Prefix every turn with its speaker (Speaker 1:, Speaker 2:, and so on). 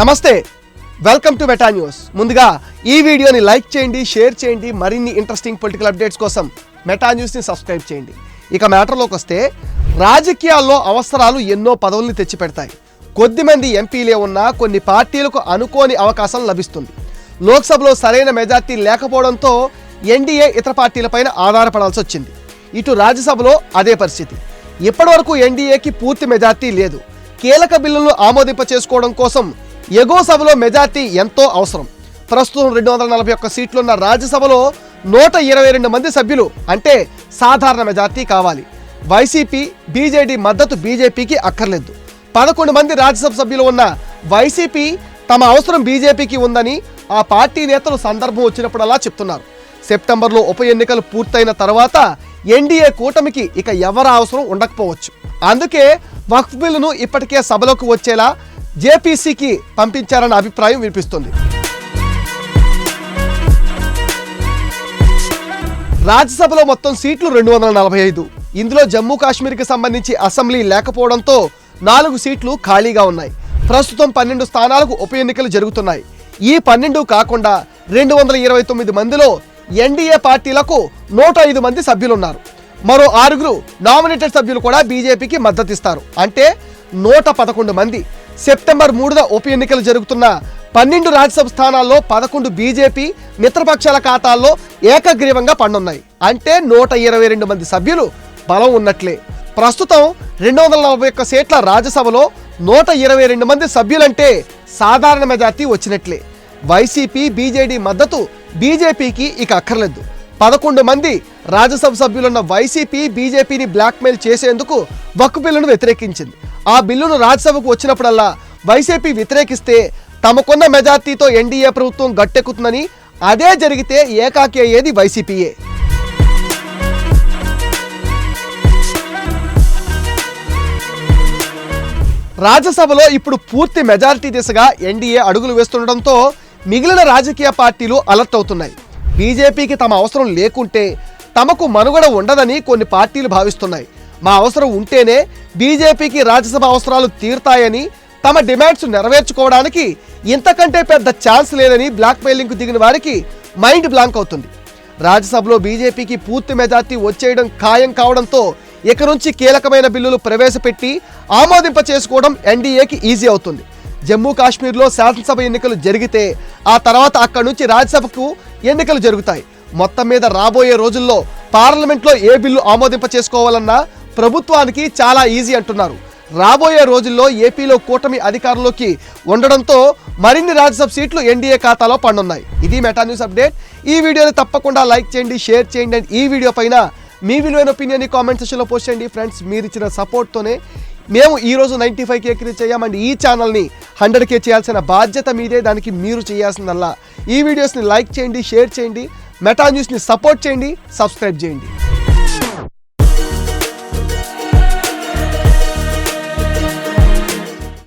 Speaker 1: నమస్తే welcome to meta news ముందుగా ఈ వీడియోని లైక్ చేయండి షేర్ చేయండి మరిన్ని ఇంట్రెస్టింగ్ పొలిటికల్ అప్డేట్స్ కోసం మెటా న్యూస్ని సబ్స్క్రైబ్ చేయండి. ఇక మ్యాటర్లోకి వస్తే రాజకీయాల్లో అవసరాలు ఎన్నో పదవుల్ని తెచ్చిపెడతాయి. కొద్దిమంది ఎంపీలే ఉన్నా కొన్ని పార్టీలకు అనుకోని అవకాశం లభిస్తుంది. లోక్సభలో సరైన మెజార్టీ లేకపోవడంతో ఎన్డీఏ ఇతర పార్టీలపైన ఆధారపడాల్సి వచ్చింది. ఇటు రాజ్యసభలో అదే పరిస్థితి. ఇప్పటివరకు ఎన్డీఏకి పూర్తి మెజార్టీ లేదు. కీలక బిల్లులను ఆమోదింప చేసుకోవడం కోసం ఎగో సభలో మెజార్టీ ఎంతో అవసరం. ప్రస్తుతం రెండు వందల నలభై ఒక్క సీట్లున్న రాజ్యసభలో నూట ఇరవై రెండు మంది సభ్యులు అంటే సాధారణ మెజార్టీ కావాలి. వైసీపీ బీజేడీ మద్దతు బీజేపీకి అక్కర్లేదు. పదకొండు మంది రాజ్యసభ సభ్యులు ఉన్న వైసీపీ తమ అవసరం బీజేపీకి ఉందని ఆ పార్టీ నేతలు సందర్భం వచ్చినప్పుడల్లా చెప్తున్నారు. సెప్టెంబర్లో ఉప ఎన్నికలు పూర్తయిన తర్వాత ఎన్డీఏ కూటమికి ఇక ఎవరి అవసరం ఉండకపోవచ్చు. అందుకే వక్ఫ్ బిల్లును ఇప్పటికే సభలోకి వచ్చేలా జేపీసీకి పంపించారన్న అభిప్రాయం వినిపిస్తుంది. రాజ్యసభలో మొత్తం సీట్లు రెండు వందల నలభై ఐదు. ఇందులో జమ్మూ కాశ్మీర్కి సంబంధించి అసెంబ్లీ లేకపోవడంతో నాలుగు సీట్లు ఖాళీగా ఉన్నాయి. ప్రస్తుతం పన్నెండు స్థానాలకు ఉప ఎన్నికలు జరుగుతున్నాయి. ఈ పన్నెండు కాకుండా రెండు వందల ఇరవై తొమ్మిది మందిలో ఎన్డీఏ పార్టీలకు నూట ఐదు మంది సభ్యులున్నారు. మరో ఆరుగురు నామినేటెడ్ సభ్యులు కూడా బీజేపీకి మద్దతిస్తారు. అంటే నూట పదకొండు మంది. సెప్టెంబర్ మూడున ఉప ఎన్నికలు జరుగుతున్న పన్నెండు రాజ్యసభ స్థానాల్లో పదకొండు బీజేపీ మిత్రపక్షాల ఖాతాల్లో ఏకగ్రీవంగా పండున్నాయి అంటే నూట ఇరవై రెండు మంది సభ్యులు బలం ఉన్నట్లే. ప్రస్తుతం రెండు వందల నలభై ఒక్క సీట్ల రాజ్యసభలో నూట ఇరవై రెండు మంది సభ్యులంటే సాధారణ మెజార్టీ వచ్చినట్లే. వైసీపీ బీజేడీ మద్దతు బీజేపీకి ఇక అక్కర్లేదు. పదకొండు మంది రాజ్యసభ సభ్యులున్న వైసీపీ బీజేపీని బ్లాక్మెయిల్ చేసేందుకు వక్కు బిల్లును వ్యతిరేకించింది. ఆ బిల్లును రాజ్యసభకు వచ్చినప్పుడల్లా వైసీపీ వ్యతిరేకిస్తే తమకున్న మెజార్టీతో ఎన్డీఏ ప్రభుత్వం గట్టెక్కుతుందని అదే జరిగితే ఏకాకి అయ్యేది వైసీపీయే. రాజ్యసభలో ఇప్పుడు పూర్తి మెజారిటీ దిశగా ఎన్డీఏ అడుగులు వేస్తుండటంతో మిగిలిన రాజకీయ పార్టీలు అలర్ట్ అవుతున్నాయి. బీజేపీకి తమ అవసరం లేకుంటే తమకు మనుగడ ఉండదని కొన్ని పార్టీలు భావిస్తున్నాయి. మా అవసరం ఉంటేనే బీజేపీకి రాజ్యసభ అవసరాలు తీరుతాయని తమ డిమాండ్స్ నెరవేర్చుకోవడానికి ఇంతకంటే పెద్ద ఛాన్స్ లేదని బ్లాక్మెయిలింగ్కు దిగిన వారికి మైండ్ బ్లాంక్ అవుతుంది. రాజ్యసభలో బీజేపీకి పూర్తి మెజార్టీ వచ్చేయడం ఖాయం కావడంతో ఇక నుంచి కీలకమైన బిల్లులు ప్రవేశపెట్టి ఆమోదింప చేసుకోవడం ఎన్డీఏకి ఈజీ అవుతుంది. జమ్మూ కాశ్మీర్లో శాసనసభ ఎన్నికలు జరిగితే ఆ తర్వాత అక్కడి నుంచి రాజ్యసభకు ఎన్నికలు జరుగుతాయి. మొత్తం మీద రాబోయే రోజుల్లో పార్లమెంట్లో ఏ బిల్లు ఆమోదింప చేసుకోవాలన్నా ప్రభుత్వానికి చాలా ఈజీ అంటున్నారు. రాబోయే రోజుల్లో ఏపీలో కూటమి అధికారంలోకి ఉండడంతో మరిన్ని రాజ్యసభ సీట్లు ఎన్డీఏ ఖాతాలో పండున్నాయి. ఇది మెటా న్యూస్ అప్డేట్. ఈ వీడియోని తప్పకుండా లైక్ చేయండి షేర్ చేయండి అండ్ ఈ వీడియో పైన మీ విలువైన ఒపీనియన్ కామెంట్ సెక్షన్లో పోస్ట్ చేయండి. ఫ్రెండ్స్ మీరు ఇచ్చిన సపోర్ట్తోనే మేము ఈ రోజు నైంటీ ఫైవ్ కేకి రీచ్ ఈ ఛానల్ని హండ్రెడ్ కే చేయాల్సిన బాధ్యత మీదే దానికి మీరు చేయాల్సిందల్లా. ఈ వీడియోస్ని లైక్ చేయండి షేర్ చేయండి మెటా న్యూస్ని సపోర్ట్ చేయండి సబ్స్క్రైబ్ చేయండి.